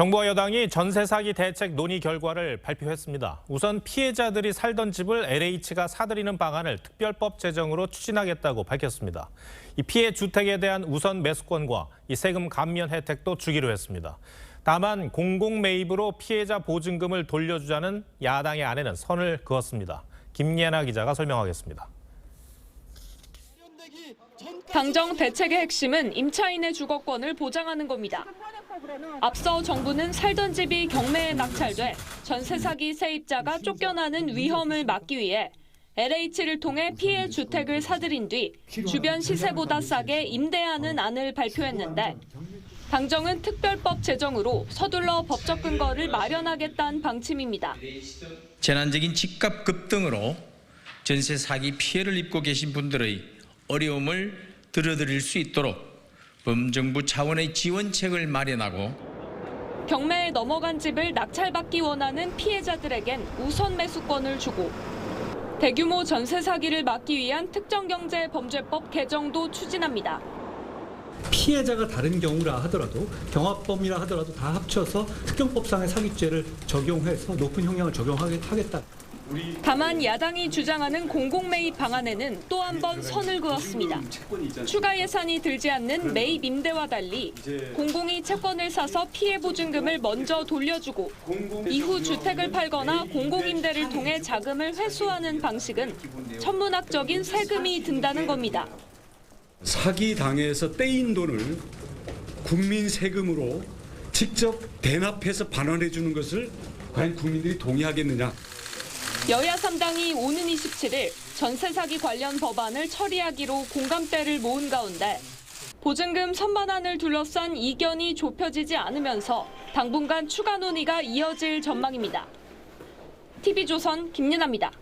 정부와 여당이 전세 사기 대책 논의 결과를 발표했습니다. 우선 피해자들이 살던 집을 LH가 사들이는 방안을 특별법 제정으로 추진하겠다고 밝혔습니다. 이 피해 주택에 대한 우선 매수권과 이 세금 감면 혜택도 주기로 했습니다. 다만 공공 매입으로 피해자 보증금을 돌려주자는 야당의 안에는 선을 그었습니다. 김예나 기자가 설명하겠습니다. 당정 대책의 핵심은 임차인의 주거권을 보장하는 겁니다. 앞서 정부는 살던 집이 경매에 낙찰돼 전세 사기 세입자가 쫓겨나는 위험을 막기 위해 LH를 통해 피해 주택을 사들인 뒤 주변 시세보다 싸게 임대하는 안을 발표했는데 당정은 특별법 제정으로 서둘러 법적 근거를 마련하겠다는 방침입니다. 재난적인 집값 급등으로 전세 사기 피해를 입고 계신 분들의 어려움을 들어드릴 수 있도록 범정부 차원의 지원책을 마련하고 경매에 넘어간 집을 낙찰받기 원하는 피해자들에겐 우선 매수권을 주고 대규모 전세 사기를 막기 위한 특정경제범죄법 개정도 추진합니다. 피해자가 다른 경우라 하더라도 경합범이라 하더라도 다 합쳐서 특경법상의 사기죄를 적용해서 높은 형량을 적용하겠다. 다만 야당이 주장하는 공공 매입 방안에는 또 한 번 선을 그었습니다. 추가 예산이 들지 않는 매입 임대와 달리 공공이 채권을 사서 피해 보증금을 먼저 돌려주고 이후 주택을 팔거나 공공 임대를 통해 자금을 회수하는 방식은 천문학적인 세금이 든다는 겁니다. 사기 당해서 떼인 돈을 국민 세금으로 직접 대납해서 반환해 주는 것을 과연 국민들이 동의하겠느냐? 여야 3당이 오는 27일 전세 사기 관련 법안을 처리하기로 공감대를 모은 가운데 보증금 선반안을 둘러싼 이견이 좁혀지지 않으면서 당분간 추가 논의가 이어질 전망입니다. TV조선 김윤아입니다.